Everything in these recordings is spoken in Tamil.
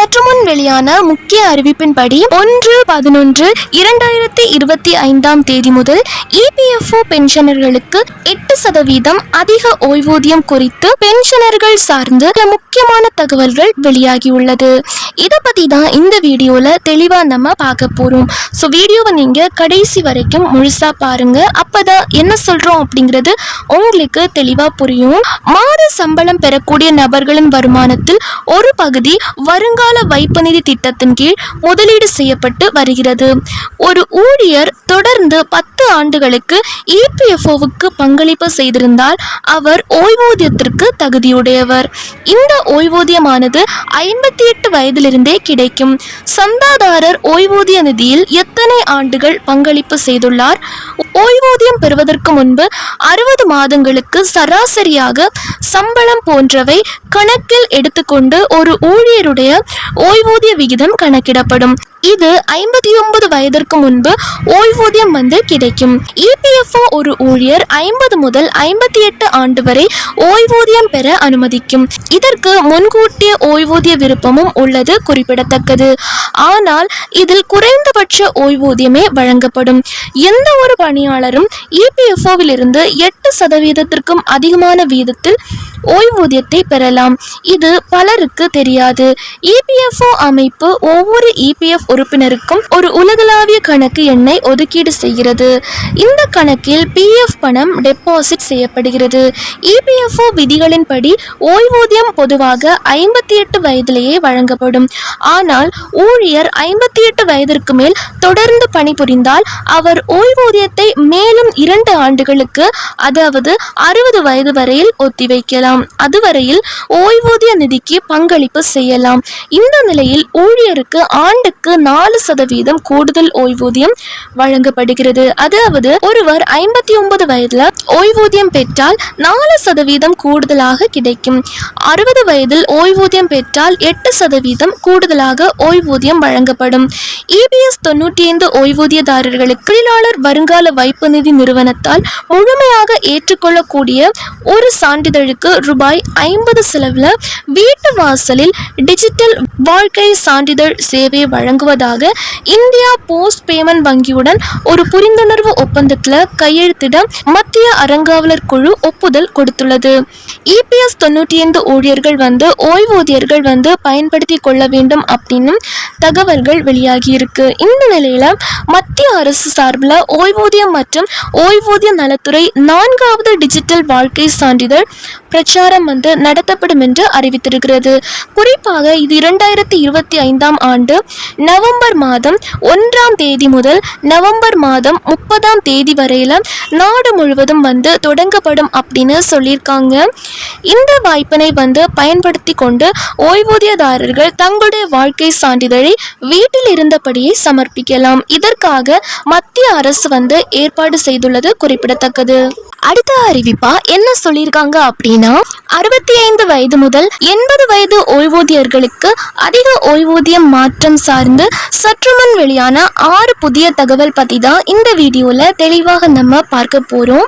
சற்று முன் வெளியான முக்கிய அறிவிப்பின்படி ஒன்று பதினொன்று இரண்டாயிரத்தி இருபத்தி ஐந்தாம் தேதி முதல் இபிஎஃப்ஓ பென்ஷனர்களுக்கு எட்டு சதவீதம் அதிக ஓய்வூதியம் குறித்து பென்ஷனர்கள் சார்ந்து சில முக்கியமான தகவல்கள் வெளியாகியுள்ளது. இதை பத்தி தான் இந்த வீடியோல தெளிவா நம்ம பார்க்க போறோம். ஸோ வீடியோவை நீங்க கடைசி வரைக்கும் முழுசா பாருங்க. அப்பதான் என்ன சொல்றோம் அப்படிங்கிறது உங்களுக்கு தெளிவா புரியும். மாத சம்பளம் பெறக்கூடிய நபர்களின் வருமானத்தில் ஒரு பகுதி வருங்கால வைப்பு நிதி திட்டத்தின் கீழ் முதலீடு செய்யப்பட்டு வருகிறது. ஒரு ஊழியர் தொடர்ந்து பத்து ஆண்டுகளுக்கு இபிஎஃப்ஓவுக்கு பங்களிப்பு செய்திருந்தால் அவர் ஓய்வூதியத்திற்கு தகுதியுடையவர். இந்த ஓய்வூதியமானது ஐம்பத்தி எட்டு வயதிலிருந்தே கிடைக்கும். சந்தாதாரர் ஓய்வூதிய நிதியில் எத்தனை ஆண்டுகள் பங்களிப்பு செய்துள்ளார்? ஓய்வூதியம் பெறுவதற்கு முன்பு அறுபது மாதங்களுக்கு சராசரியாக சம்பளம் போன்றவை கணக்கில் எடுத்துக்கொண்டு ஒரு ஊழியருடைய ஓய்வூதிய விகிதம் கணக்கிடப்படும். இது ஐம்பத்தி ஒன்பது வயதிற்கு முன்பு ஓய்வூதியம் வந்து கிடைக்கும். இபிஎஃப்ஓ ஒரு ஊழியர் ஐம்பது முதல் ஐம்பத்தி எட்டு ஆண்டு வரை ஓய்வூதியம் பெற அனுமதிக்கும். இதற்கு முன்கூட்டிய ஓய்வூதிய விருப்பமும் உள்ளது குறிப்பிடத்தக்கது. ஆனால் இதில் குறைந்தபட்ச ஓய்வூதியமே வழங்கப்படும். எந்த ஒரு பணியாளரும் இபிஎஃப்ஓவில் இருந்து எட்டு சதவீதத்திற்கும் அதிகமான வீதத்தில் ஓய்வூதியத்தை பெறலாம். இது பலருக்கு தெரியாது. இபிஎஃப்ஓ அமைப்பு ஒவ்வொரு இபிஎஃப் உறுப்பினருக்கும் ஒரு உலகளாவிய கணக்கு எண்ணை ஒதுக்கீடு செய்கிறது. இந்த கணக்கில் பிஎஃப் பணம் டெபாசிட் செய்யப்படுகிறது. இபிஎஃப்ஓ விதிகளின்படி ஓய்வூதியம் பொதுவாக ஐம்பத்தி எட்டு வயதிலேயே வழங்கப்படும். ஆனால் ஊழியர் ஐம்பத்தி எட்டு வயதிற்கு மேல் தொடர்ந்து பணிபுரிந்தால் அவர் ஓய்வூதியத்தை மேலும் இரண்டு ஆண்டுகளுக்கு அதாவது அறுபது வயது வரையில் ஒத்திவைக்கலாம். அதுவரையில் ஓய்வூதிய நிதிக்கு பங்களிப்பு செய்யலாம். இந்த நிலையில் ஊழியருக்கு ஆண்டுக்கு நாலு சதவீதம் கூடுதல் ஓய்வூதியம் வழங்கப்படுகிறது. அதாவது ஒருவர் ஐம்பத்தி ஒன்பது வயதுல ஓய்வூதியம் பெற்றால் நாலு சதவீதம் கூடுதலாக கிடைக்கும். அறுபது வயதில் ஓய்வூதியம் பெற்றால் எட்டு சதவீதம் கூடுதலாக ஓய்வூதியம் வழங்கப்படும். இபிஎஸ் தொண்ணூற்றி ஐந்து ஓய்வூதியதாரர்களுக்கு தொழிலாளர் வருங்கால வைப்பு நிதி நிறுவனத்தால் முழுமையாக ஏற்றுக்கொள்ளக்கூடிய ஒரு சான்றிதழுக்கு ரூபாய் ஐம்பது செலவில் வீட்டு வாசலில் டிஜிட்டல் வாழ்க்கை சான்றிதழ் சேவை வழங்குவதாக இந்தியா போஸ்ட் பேமெண்ட் வங்கியுடன் ஒரு புரிந்துணர்வு ஒப்பந்தத்தில் கையெழுத்திட மத்திய அறங்காவலர் குழு ஒப்புதல் கொடுத்துள்ளது. இபிஎஸ் தொண்ணூற்றி ஐந்து ஊழியர்கள் வந்து ஓய்வூதியர்கள் வந்து பயன்படுத்தி கொள்ள வேண்டும் அப்படின்னு தகவல்கள் வெளியாகி இருக்கு. இந்த நிலையில் மத்திய அரசு சார்பில் ஓய்வூதியம் மற்றும் ஓய்வூதிய நலத்துறை நான்காவது டிஜிட்டல் வாழ்க்கை சான்றிதழ் பிரச்சாரம் வந்து நடத்தப்படும் என்று அறிவித்திருக்கிறது. குறிப்பாக இது இரண்டாயிரத்தி இருபத்தி ஐந்தாம் ஆண்டு நவம்பர் மாதம் ஒன்றாம் தேதி முதல் நவம்பர் மாதம் முப்பதாம் தேதி வரையில் நாடு முழுவதும் வந்து தொடங்கப்படும் அப்படின்னு சொல்லியிருக்காங்க. இந்த வாய்ப்பினை வந்து பயன்படுத்தி கொண்டு ஓய்வூதியதாரர்கள் தங்களுடைய வாழ்க்கை சான்றிதழை வீட்டில் இருந்தபடியே சமர்ப்பிக்கலாம். இதற்காக மத்திய அரசு வந்து ஏற்பாடு செய்துள்ளது குறிப்பிடத்தக்கது. அடுத்த அறிவிப்பா என்ன சொல்லியிருக்காங்க அப்படின்னா அறுபத்தி ஐந்து வயது முதல் எண்பது வயது ஓய்வூதியர்களுக்கு அதிக ஓய்வூதியம் மாற்றம் சார்ந்து சற்று முன் வெளியான ஆறு புதிய தகவல் பற்றி தான் இந்த வீடியோவில் தெளிவாக நம்ம பார்க்க போகிறோம்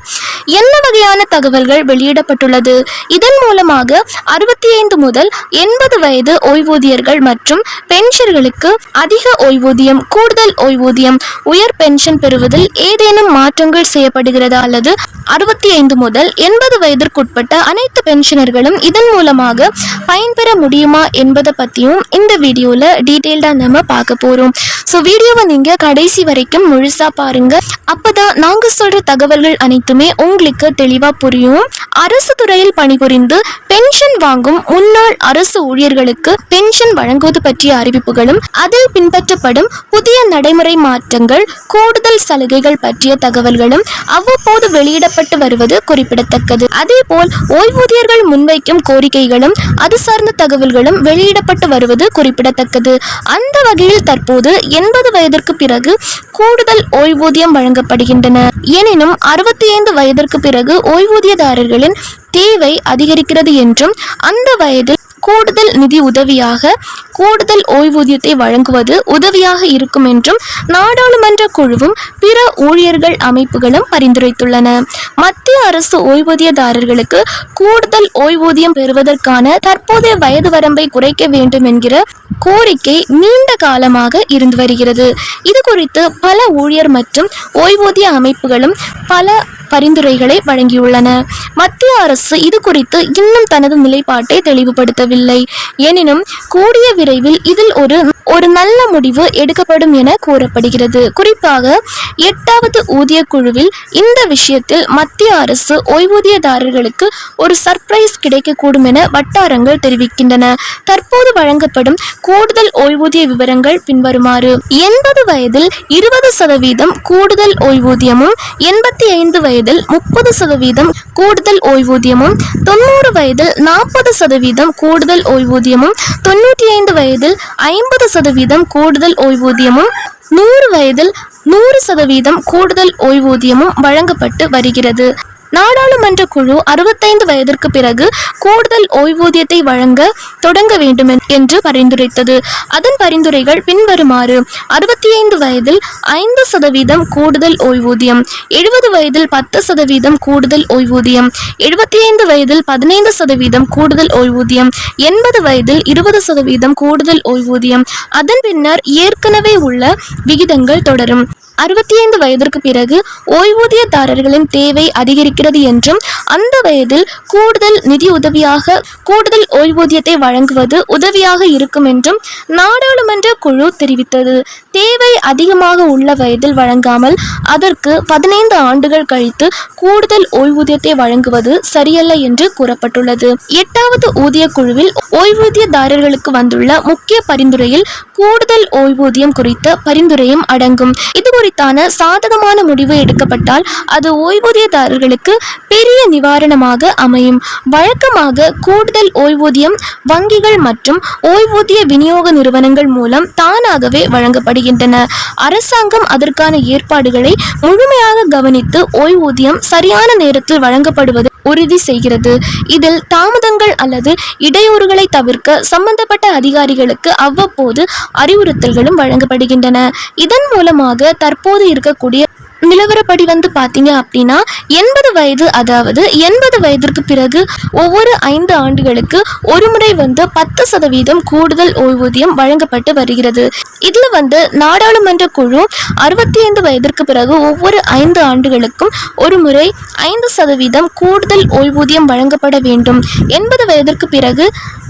என்ன வகையான தகவல்கள் வெளியிடப்பட்டுள்ளது? இதன் மூலமாக அறுபத்தி ஐந்து முதல் எண்பது வயது ஓய்வூதியர்கள் மற்றும் பென்ஷர்களுக்கு அதிக ஓய்வூதியம் கூடுதல் ஓய்வூதியம் உயர் பென்ஷன் பெறுவதில் ஏதேனும் மாற்றங்கள் செய்யப்படுகிறதா அல்லது அறுபத்தி ஐந்து முதல் எண்பது வயதிற்குட்பட்ட அனைத்து பென்ஷனர்களும் இதன் மூலமாக பயன்பெற முடியுமா என்பதை பற்றியும் இந்த வீடியோவில் டீட்டெயில்டாக நம்ம பார்க்க போகிறோம் ஸோ வீடியோவை நீங்கள் கடைசி வரைக்கும் முழுசாக பாருங்க. அப்பதான் நாங்கள் சொல்கிற தகவல்கள் அனைத்துமே உங்களுக்கு தெளிவாக புரியும். அரசு துறையில் பணிபுரிந்து பென்ஷன் வாங்கும் முன்னாள் அரசு ஊழியர்களுக்கு பென்ஷன் வழங்குவது பற்றிய அறிவிப்புகளும் அதில் பின்பற்றப்படும் புதிய நடைமுறை மாற்றங்கள் கூடுதல் சலுகைகள் பற்றிய தகவல்களும் அவ்வப்போது வெளியிடப்பட்டு வருவது குறிப்பிடத்தக்கது. அதேபோல் ஓய்வூதியர்கள் முன்வைக்கும் கோரிக்கைகளும் அது சார்ந்த தகவல்களும் வெளியிடப்பட்டு வருவது குறிப்பிடத்தக்கது. அந்த வகையில் தற்போது எண்பது வயதிற்கு பிறகு கூடுதல் ஓய்வூதியம் வழங்கப்படுகின்றன. எனினும் அறுபத்தி ஐந்து வயதிற்கு பிறகு ஓய்வூதியதாரர்களின் தேவை அதிகரிக்கிறது என்றும் அந்த வயதில் கூடுதல் நிதி உதவியாக கூடுதல் ஓய்வூதியத்தை வழங்குவது உதவியாக இருக்கும் என்றும் நாடாளுமன்ற குழுவும் பிற ஊழியர்கள் அமைப்புகளும் பரிந்துரைத்துள்ளன. மத்திய அரசு ஓய்வூதியதாரர்களுக்கு கூடுதல் ஓய்வூதியம் பெறுவதற்கான தற்போதைய வயது வரம்பை குறைக்க வேண்டும் என்கிற கோரிக்கை நீண்ட காலமாக இருந்து வருகிறது. இது குறித்து பல ஊழியர் மற்றும் ஓய்வூதிய அமைப்புகளும் பல பரிந்துரைகளை வழங்கியுள்ளன. மத்திய அரசு இது குறித்து இன்னும் தனது நிலைப்பாட்டை தெளிவுபடுத்தவில்லை. எனினும் கூடிய விரைவில் இதில் ஒரு ஒரு நல்ல முடிவு எடுக்கப்படும் என கூறப்படுகிறது. குறிப்பாக எட்டாவது ஊதிய குழுவில் இந்த விஷயத்தில் மத்திய அரசு ஓய்வூதியதாரர்களுக்கு ஒரு சர்ப்ரைஸ் கிடைக்கக்கூடும் என வட்டாரங்கள் தெரிவிக்கின்றன. தற்போது வழங்கப்படும் கூடுதல் ஓய்வூதிய விவரங்கள் பின்வருமாறு. எண்பது வயதில் இருபது சதவீதம் கூடுதல் ஓய்வூதியமும் எண்பத்தி ஐந்து வயதில் முப்பது சதவீதம் கூடுதல் ஓய்வூதியமும் தொண்ணூறு வயதில் நாற்பது சதவீதம் கூடுதல் ஓய்வூதியமும் தொண்ணூற்றி ஐந்து வயதில் ஐம்பது சதவீதம் கூடுதல் ஓய்வூதியமும் நூறு வயதில் நூறு சதவீதம் கூடுதல் ஓய்வூதியமும் வழங்கப்பட்டு வருகிறது. நாடாளுமன்ற குழு அறுபத்தைந்து வயதிற்கு பிறகு கூடுதல் ஓய்வூதியத்தை வழங்க தொடங்க வேண்டும் என்று பரிந்துரைத்தது. அதன் பரிந்துரைகள் பின்வருமாறு அறுபத்தி ஐந்து வயதில் ஐந்து சதவீதம் கூடுதல் ஓய்வூதியம் எழுபது வயதில் பத்து சதவீதம் கூடுதல் ஓய்வூதியம் எழுபத்தி ஐந்து வயதில் பதினைந்து சதவீதம் கூடுதல் ஓய்வூதியம் எண்பது வயதில் இருபது சதவீதம் கூடுதல் ஓய்வூதியம். அதன் பின்னர் ஏற்கனவே உள்ள விகிதங்கள் தொடரும். அறுபத்தி ஐந்து வயதிற்கு பிறகு ஓய்வூதியதாரர்களின் தேவை அதிகரிக்கிறது என்றும் அந்த வயதில் கூடுதல் நிதி உதவியாக கூடுதல் ஓய்வூதியத்தை வழங்குவது உதவியாக இருக்கும் என்றும் நாடாளுமன்ற குழு தெரிவித்தது. தேவை அதிகமாக உள்ள வயதில் வழங்காமல் அதற்கு பதினைந்து ஆண்டுகள் கழித்து கூடுதல் ஓய்வூதியத்தை வழங்குவது சரியல்ல என்று கூறப்பட்டுள்ளது. எட்டாவது ஊதிய குழுவில் ஓய்வூதியதாரர்களுக்கு வந்துள்ள முக்கிய பரிந்துரையில் கூடுதல் ஓய்வூதியம் குறித்த பரிந்துரையும் அடங்கும். இது குறித்தான சாதகமான முடிவு எடுக்கப்பட்டால் அது ஓய்வூதியதாரர்களுக்கு பெரிய நிவாரணமாக அமையும். வழக்கமாக கூடுதல் ஓய்வூதியம் வங்கிகள் மற்றும் ஓய்வூதிய விநியோக நிறுவனங்கள் மூலம் தானாகவே வழங்கப்படுகின்றன. அரசாங்கம் அதற்கான ஏற்பாடுகளை முழுமையாக கவனித்து ஓய்வூதியம் சரியான நேரத்தில் வழங்கப்படுவது உறுதி செய்கிறது. இதில் தாமதங்கள் அல்லது இடையூறுகளை தவிர்க்க சம்பந்தப்பட்ட அதிகாரிகளுக்கு அவ்வப்போது அறிவுறுத்தல்களும் வழங்கப்படுகின்றன. இதன் மூலமாக தற்போது இருக்கக்கூடிய நிலவரப்படி வந்து பார்த்தீங்க அப்படின்னா எண்பது வயது அதாவது எண்பது வயதிற்கு பிறகு ஒவ்வொரு ஐந்து ஆண்டுகளுக்கு ஒரு முறை வந்து பத்து சதவீதம் கூடுதல் ஓய்வூதியம் வழங்கப்பட்டு வருகிறது. இதில் வந்து நாடாளுமன்ற குழு அறுபத்தி ஐந்து வயதிற்கு பிறகு ஒவ்வொரு ஐந்து ஆண்டுகளுக்கும் ஒரு முறை ஐந்து சதவீதம் கூடுதல் ஓய்வூதியம் வழங்கப்பட வேண்டும். எண்பது வயதிற்கு பிறகு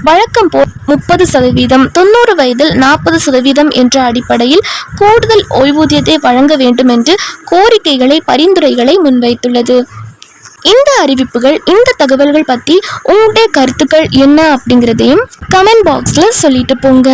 வழக்கம் போல் முப்பது சதவீதம் தொண்ணூறு வயதில் நாற்பது சதவீதம் என்ற அடிப்படையில் கூடுதல் ஓய்வூதியத்தை வழங்க வேண்டும் என்று கோரிக்கைகளை பரிந்துரைகளை முன்வைத்துள்ளது. இந்த அறிவிப்புகள் இந்த தகவல்கள் பற்றி உங்களுடைய கருத்துக்கள் என்ன அப்படிங்கிறதையும் கமெண்ட் பாக்ஸில் சொல்லிட்டு போங்க.